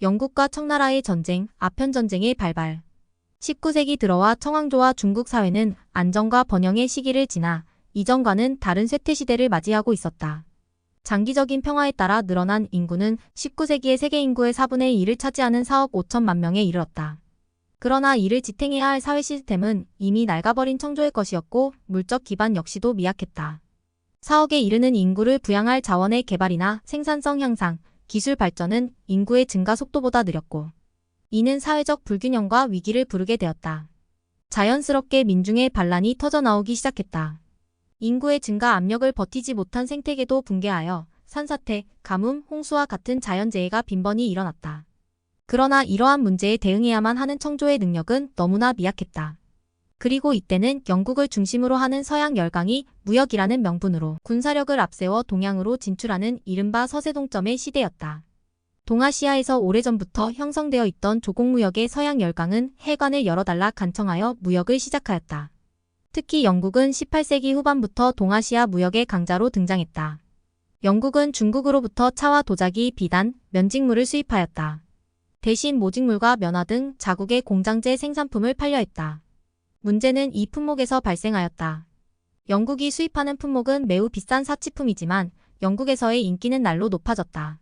영국과 청나라의 전쟁, 아편 전쟁의 발발. 19세기 들어와 청왕조와 중국 사회는 안정과 번영의 시기를 지나 이전과는 다른 쇠퇴 시대를 맞이하고 있었다. 장기적인 평화에 따라 늘어난 인구는 19세기의 세계 인구의 4분의 1을 차지하는 4억 5천만 명에 이르렀다. 그러나 이를 지탱해야 할 사회 시스템은 이미 낡아버린 청조의 것이었고 물적 기반 역시도 미약했다. 4억에 이르는 인구를 부양할 자원의 개발이나 생산성 향상, 기술 발전은 인구의 증가 속도보다 느렸고 이는 사회적 불균형과 위기를 부르게 되었다. 자연스럽게 민중의 반란이 터져나오기 시작했다. 인구의 증가 압력을 버티지 못한 생태계도 붕괴하여 산사태, 가뭄, 홍수와 같은 자연재해가 빈번히 일어났다. 그러나 이러한 문제에 대응해야만 하는 청조의 능력은 너무나 미약했다. 그리고 이때는 영국을 중심으로 하는 서양 열강이 무역이라는 명분으로 군사력을 앞세워 동양으로 진출하는 이른바 서세동점의 시대였다. 동아시아에서 오래전부터 형성되어 있던 조공무역의 서양 열강은 해관을 열어달라 간청하여 무역을 시작하였다. 특히 영국은 18세기 후반부터 동아시아 무역의 강자로 등장했다. 영국은 중국으로부터 차와 도자기, 비단, 면직물을 수입하였다. 대신 모직물과 면화 등 자국의 공장제 생산품을 팔려 했다. 문제는 이 품목에서 발생하였다. 영국이 수입하는 품목은 매우 비싼 사치품이지만 영국에서의 인기는 날로 높아졌다.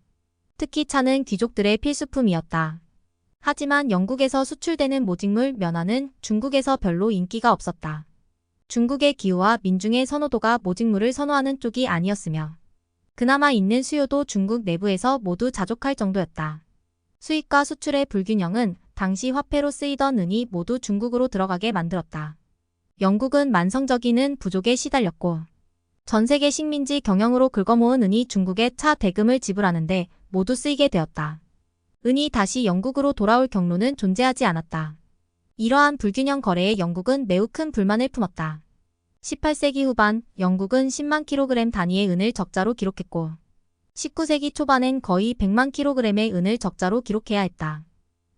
특히 차는 귀족들의 필수품이었다. 하지만 영국에서 수출되는 모직물 면화는 중국에서 별로 인기가 없었다. 중국의 기후와 민중의 선호도가 모직물을 선호하는 쪽이 아니었으며 그나마 있는 수요도 중국 내부에서 모두 자족할 정도였다. 수입과 수출의 불균형은 당시 화폐로 쓰이던 은이 모두 중국으로 들어가게 만들었다. 영국은 만성적인 은 부족에 시달렸고 전 세계 식민지 경영으로 긁어모은 은이 중국에 차 대금을 지불하는데 모두 쓰이게 되었다. 은이 다시 영국으로 돌아올 경로는 존재하지 않았다. 이러한 불균형 거래에 영국은 매우 큰 불만을 품었다. 18세기 후반 영국은 10만 킬로그램 단위의 은을 적자로 기록했고 19세기 초반엔 거의 100만 킬로그램의 은을 적자로 기록해야 했다.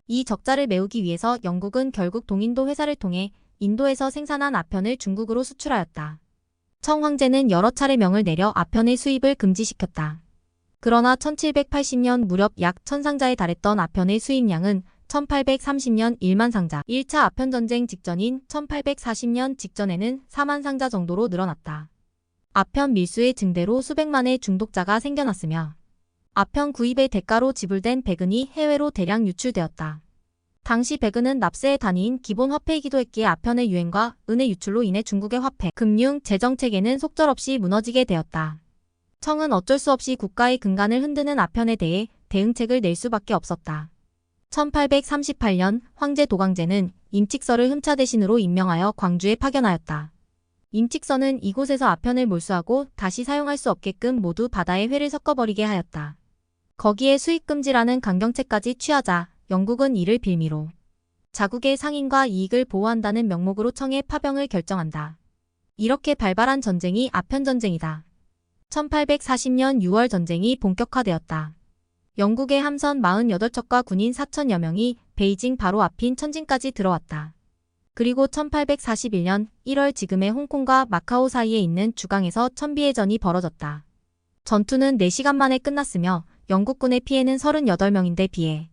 이 적자를 메우기 위해서 영국은 결국 동인도 회사를 통해 인도에서 생산한 아편을 중국으로 수출하였다. 청 황제는 여러 차례 명을 내려 아편의 수입을 금지시켰다. 그러나 1780년 무렵 약 1000상자에 달했던 아편의 수입량은 1830년 1만 상자, 1차 아편 전쟁 직전인 1840년 직전에는 4만 상자 정도로 늘어났다. 아편 밀수의 증대로 수백만의 중독자가 생겨났으며 아편 구입의 대가로 지불된 백은이 해외로 대량 유출되었다. 당시 백은은 납세의 단위인 기본 화폐이기도 했기에 아편의 유행과 은의 유출로 인해 중국의 화폐, 금융, 재정 체계는 속절없이 무너지게 되었다. 청은 어쩔 수 없이 국가의 근간을 흔드는 아편에 대해 대응책을 낼 수밖에 없었다. 1838년 황제 도광제는 임칙서를 흠차 대신으로 임명하여 광주에 파견하였다. 임칙서는 이곳에서 아편을 몰수하고 다시 사용할 수 없게끔 모두 바다에 회를 섞어버리게 하였다. 거기에 수입금지라는 강경책까지 취하자 영국은 이를 빌미로 자국의 상인과 이익을 보호한다는 명목으로 청의 파병을 결정한다. 이렇게 발발한 전쟁이 아편전쟁이다. 1840년 6월 전쟁이 본격화되었다. 영국의 함선 48척과 군인 4천여 명이 베이징 바로 앞인 천진까지 들어왔다. 그리고 1841년 1월 지금의 홍콩과 마카오 사이에 있는 주강에서 천비해전이 벌어졌다. 전투는 4시간 만에 끝났으며 영국군의 피해는 38명인데 비해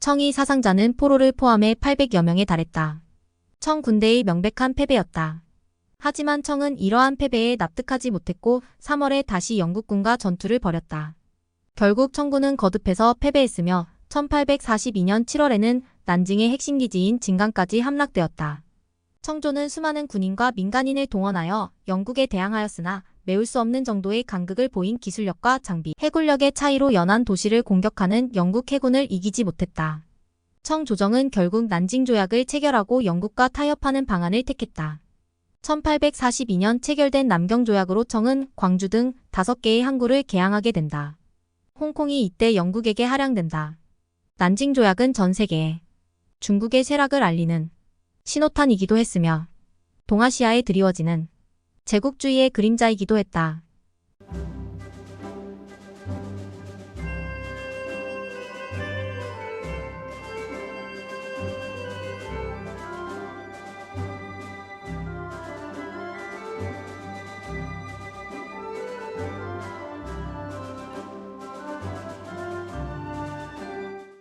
청이 사상자는 포로를 포함해 800여 명에 달했다. 청 군대의 명백한 패배였다. 하지만 청은 이러한 패배에 납득하지 못했고 3월에 다시 영국군과 전투를 벌였다. 결국 청군은 거듭해서 패배했으며 1842년 7월에는 난징의 핵심 기지인 진강까지 함락되었다. 청조는 수많은 군인과 민간인을 동원하여 영국에 대항하였으나 메울 수 없는 정도의 간극을 보인 기술력과 장비, 해군력의 차이로 연안 도시를 공격하는 영국 해군을 이기지 못했다. 청 조정은 결국 난징 조약을 체결하고 영국과 타협하는 방안을 택했다. 1842년 체결된 남경 조약으로 청은 광주 등 5개의 항구를 개항하게 된다. 홍콩이 이때 영국에게 할양된다. 난징 조약은 전 세계에 중국의 쇠락을 알리는 신호탄이기도 했으며 동아시아에 드리워지는 제국주의의 그림자이기도 했다.